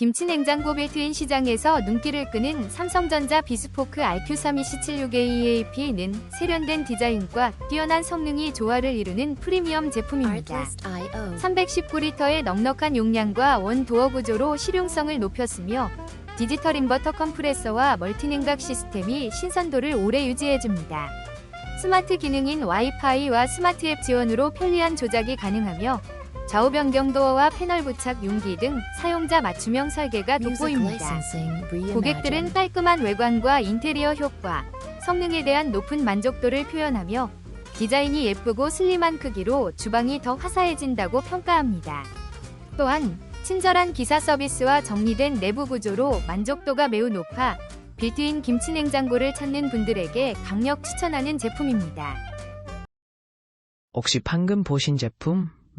김치 냉장고 빌트인 시장에서 눈길을 끄는 삼성전자 비스포크 RQ3276AEAP는 세련된 디자인과 뛰어난 성능이 조화를 이루는 프리미엄 제품입니다. Artlist.io 319리터의 넉넉한 용량과 원 도어 구조로 실용성을 높였으며 디지털 인버터 컴프레서와 멀티 냉각 시스템이 신선도를 오래 유지해줍니다. 스마트 기능인 와이파이와 스마트 앱 지원으로 편리한 조작이 가능하며 좌우 변경 도어와 패널 부착 용기 등 사용자 맞춤형 설계가 돋보입니다. 고객들은. 깔끔한 외관과 인테리어 효과, 성능에 대한 높은 만족도를 표현하며 디자인이 예쁘고 슬림한 크기로 주방이 더 화사해진다고 평가합니다. 또한 친절한 기사 서비스와 정리된 내부 구조로 만족도가 매우 높아 빌트인 김치 냉장고를 찾는 분들에게 강력 추천하는 제품입니다. 혹시 방금 보신 제품